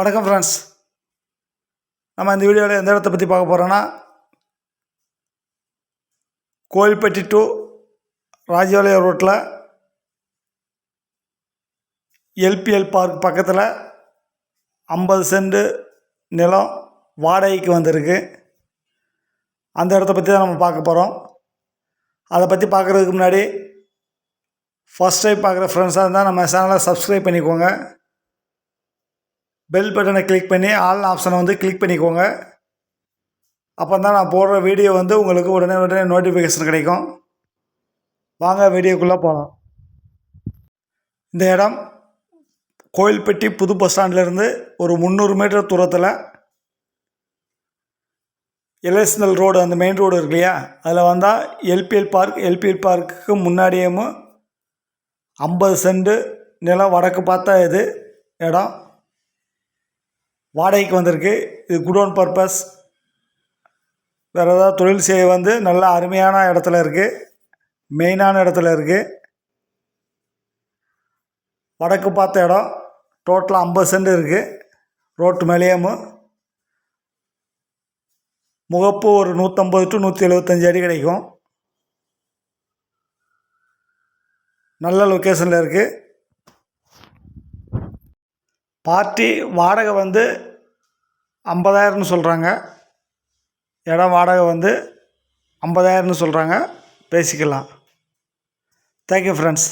வணக்கம் ஃப்ரெண்ட்ஸ் நம்ம இந்த வீடியோவில் எந்த இடத்த பற்றி பார்க்க போகிறோன்னா கோயில்பட்டி டு ராஜபாளையம் ரோட்டில் எல்பிஎல் பார்க் பக்கத்தில் ஐம்பது சென்ட் நிலம் வாடகைக்கு வந்திருக்கு. அந்த இடத்த பற்றி தான் நம்ம பார்க்க போகிறோம் அதை பற்றி பார்க்குறதுக்கு முன்னாடி ஃபஸ்ட் டைம் பார்க்குற ஃப்ரெண்ட்ஸாக இருந்தால் நம்ம சேனலை சப்ஸ்கிரைப் பண்ணிக்கோங்க. பெல் பட்டனை கிளிக் பண்ணி ஆல் ஆப்ஷனை வந்து கிளிக் பண்ணிக்கோங்க. அப்போ தான் நான் போடுற வீடியோ வந்து உங்களுக்கு உடனே உடனே நோட்டிஃபிகேஷன் கிடைக்கும். வாங்க வீடியோக்குள்ளே போகலாம் இந்த இடம் கோயில்பட்டி புது பஸ் ஸ்டாண்ட்லேருந்து ஒரு முந்நூறு மீட்டர் தூரத்தில் எலெஸ்னல் ரோடு அந்த மெயின் ரோடு இருக்கு இல்லையா? அதில் வந்தால் எல்பிஎல் பார்க் எல்பிஎல் பார்க்குக்கு முன்னாடியேமும் ஐம்பது சென்ட் நிலம் வடக்கு பார்த்தா இது இடம். வாடகைக்கு வந்திருக்கு. இது குடோன் பர்பஸ் வேறு ஏதாவது தொழில் செய்ய வந்து நல்ல அருமையான இடத்துல இருக்குது மெயினான இடத்துல இருக்குது வடக்கு பார்த்த இடம். டோட்டலாக ஐம்பது சென்ட் இருக்குது ரோட்டு மேலேயும். முகப்பு ஒரு நூற்றம்பது டு நூற்றி எழுபத்தஞ்சி அடி கிடைக்கும். நல்ல லொக்கேஷனில் இருக்குது பார்ட்டி வாடகை வந்து ஐம்பதாயிரம்னு சொல்கிறாங்க இடம் வாடகை வந்து ஐம்பதாயிரம்னு சொல்கிறாங்க பேசிக்கலாம். Thank you friends